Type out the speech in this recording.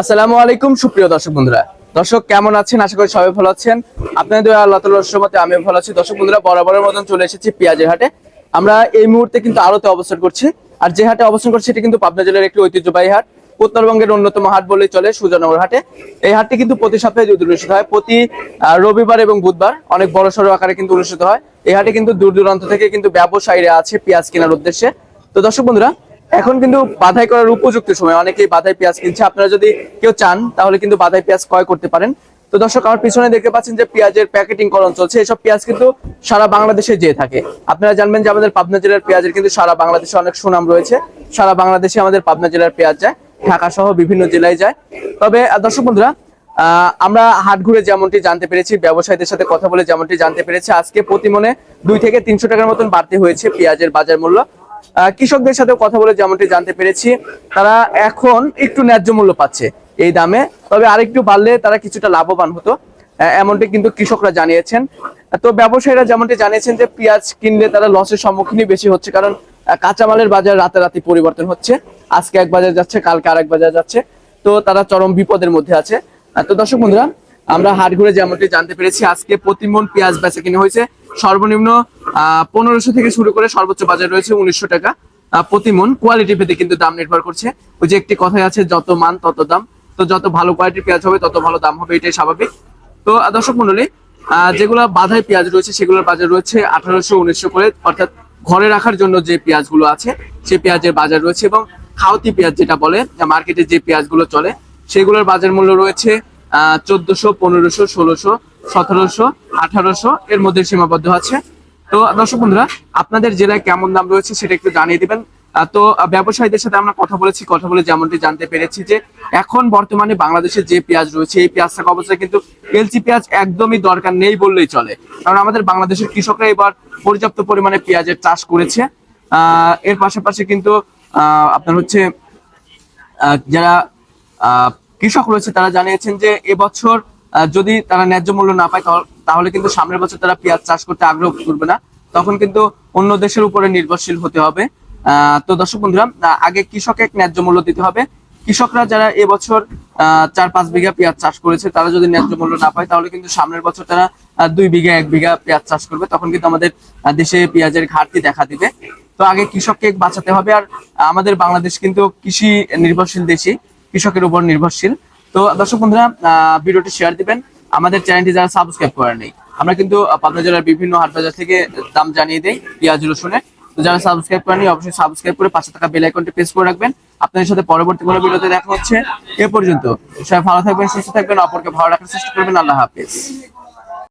আসসালামু আলাইকুম, সুপ্রিয় দর্শক বন্ধুরা। দর্শক, কেমন আছেন? আশা করি সবাই ভালো আছেন। আপনাদের আল্লাহ রহমতে আমি ভালো আছি। দর্শক বন্ধুরা, বরাবরের মতন চলে এসেছি পেঁয়াজের হাটে। আমরা এই মুহূর্তে কিন্তু আলোতে অবস্থান করছি। আর যে হাটে অবস্থান করছি, সেটি কিন্তু পাবনা জেলার একটি ঐতিহ্যবাহী হাট। উত্তরবঙ্গের অন্যতম হাট বলেই চলে সুজনগর হাটে। এই হাটটি কিন্তু প্রতি সপ্তাহে অনুষ্ঠিত হয়, প্রতি রবিবার এবং বুধবার অনেক বড় সড়ো আকারে কিন্তু অনুষ্ঠিত হয়। এই হাটে কিন্তু দূর দূরান্ত থেকে কিন্তু ব্যবসায়ীরা আছে পেঁয়াজ কেনার উদ্দেশ্যে। তো দর্শক বন্ধুরা এখন কিন্তু বাধাই করার উপযুক্ত সময়। অনেকেই বাধাই পেঁয়াজ কিনছে। আপনারা যদি কেউ চান, তাহলে কিন্তু বাধাই পেঁয়াজ ক্রয় করতে পারেন। তো দর্শক, আমার পিছনে দেখতে পাচ্ছেন যে পেঁয়াজের প্যাকেটিং করণ চলছে। এসব পেঁয়াজ কিন্তু সারা বাংলাদেশে যেয়ে থাকে। আপনারা জানবেন যে আমাদের পাবনা জেলার পেঁয়াজের কিন্তু সারা বাংলাদেশে অনেক সুনাম রয়েছে। সারা বাংলাদেশে আমাদের পাবনা জেলার পেঁয়াজ যায়, ঢাকা সহ বিভিন্ন জেলায় যায়। তবে দর্শক বন্ধুরা আমরা হাট ঘুরে যেমনটি জানতে পেরেছি, ব্যবসায়ীদের সাথে কথা বলে যেমনটি জানতে পেরেছি, আজকে প্রতি মনে দুই থেকে তিনশো টাকার মতন বাড়তি হয়েছে পেঁয়াজের বাজার মূল্য। কৃষকদের সাথে কথা বলে যেমনটি জানতে পেরেছি, তারা এখন একটু ন্যায্য মূল্য পাচ্ছে এই দামে। তবে আরেকটু বাড়লে তারা কিছুটা লাভবান হতো এমনটি কিন্তু কৃষকরা জানিয়েছেন। তো ব্যবসায়ীরা যেমনটি জানিয়েছেন যে পেঁয়াজ কিনলে তারা লসের সম্মুখীনই বেশি হচ্ছে, কারণ কাঁচামালের বাজার রাতারাতি পরিবর্তন হচ্ছে। আজকে এক বাজার যাচ্ছে, কালকে আরেক বাজার যাচ্ছে। তো তারা চরম বিপদের মধ্যে আছে। তো দর্শক বন্ধুরা, আমরা হাট ঘুরে যেমনটি জানতে পেরেছি, আজকে প্রতি মন পেঁয়াজ বেচা কিনে হয়েছে। সর্বনিম্ন পনেরোশো থেকে শুরু করে সর্বোচ্চ বাজার রয়েছে উনিশশো টাকা। প্রতি মন কোয়ালিটি ভেদে কিন্তু দাম নির্ভর করছে। ওই যে একটি কথাই আছে, যত মান তত দাম। তো যত ভালো কোয়ালিটির পেঁয়াজ হবে, তত ভালো দাম হবে, এটাই স্বাভাবিক। তো দর্শক মন্ডলী যেগুলো বাধাই পেঁয়াজ রয়েছে, সেগুলোর বাজার রয়েছে আঠারোশো, উনিশশো করে। অর্থাৎ ঘরে রাখার জন্য যে পেঁয়াজগুলো আছে সেই পেঁয়াজের বাজার রয়েছে এবং খাওয়াতি পেঁয়াজ যেটা বলে মার্কেটে যে পেঁয়াজগুলো চলে, সেগুলোর বাজার মূল্য রয়েছে, আহ, চোদ্দশো, পনেরোশো, ষোলোশো, সতেরোশো, আঠারোশো। এর মধ্যে সীমাবদ্ধ আছে। তো দর্শক বন্ধুরা, আপনাদের জেলায় কেমন দাম রয়েছে সেটা একটু জানিয়ে দিবেন। তো ব্যবসায়ীদের সাথে আমরা কথা বলেছি, কথা বলে যেমনটি জানতে পেরেছি যে এখন বর্তমানে বাংলাদেশে যে পেঁয়াজ রয়েছে, এই পেঁয়াজ থাকা অবস্থায় কিন্তু এলচি পেঁয়াজ একদমই দরকার নেই বললেই চলে। কারণ আমাদের বাংলাদেশের কৃষকরা এবার পর্যাপ্ত পরিমাণে পেঁয়াজের চাষ করেছে। আহ এর পাশাপাশি কিন্তু আহ আপনার হচ্ছে যারা কৃষক রয়েছে তারা জানিয়েছেন যে এবছর যদি তারা ন্যায্য মূল্য না পায় তাহলে- কিন্তু সামনের বছর তারা পেঁয়াজ চাষ করতে আগ্রহ করবে না। তখন কিন্তু অন্য দেশের উপরে নির্ভরশীল হতে হবে। তো দর্শক বন্ধুরা আগে কৃষকে ন্যায্য মূল্য দিতে হবে। কৃষকরা যারা এবছর আহ, চার পাঁচ বিঘা পেঁয়াজ চাষ করেছে তারা যদি ন্যায্য মূল্য না পায় তাহলে কিন্তু সামনের বছর তারা দুই বিঘা এক বিঘা পেঁয়াজ চাষ করবে। তখন কিন্তু আমাদের দেশে পেঁয়াজের ঘাটতি দেখা দিবে। তো আগে কৃষককে বাঁচাতে হবে আর আমাদের বাংলাদেশ কিন্তু কৃষি নির্ভরশীল দেশই কৃষকের উপর নির্ভরশীল। তো দর্শক বন্ধুরা ভিডিওটি শেয়ার দিবেন। আমাদের চ্যানেলটি যারা সাবস্ক্রাইব করে নেই, আমরা কিন্তু পাবনা জেলার বিভিন্ন হাট বাজার থেকে দাম জানিয়ে দেই পেঁয়াজ রসুনে তো যারা সাবস্ক্রাইব করেনি অবশ্যই সাবস্ক্রাইব করে পাঁচশো টাকা বেল আইকনটি প্রেস করে রাখবেন। আপনাদের সাথে পরবর্তী কোনো ভিডিওতে দেখা হচ্ছে, এ পর্যন্ত। সবাই ভালো থাকবেন, সুস্থ থাকবেন, অপরকে ভালো রাখার চেষ্টা করবেন। আল্লাহ হাফেজ।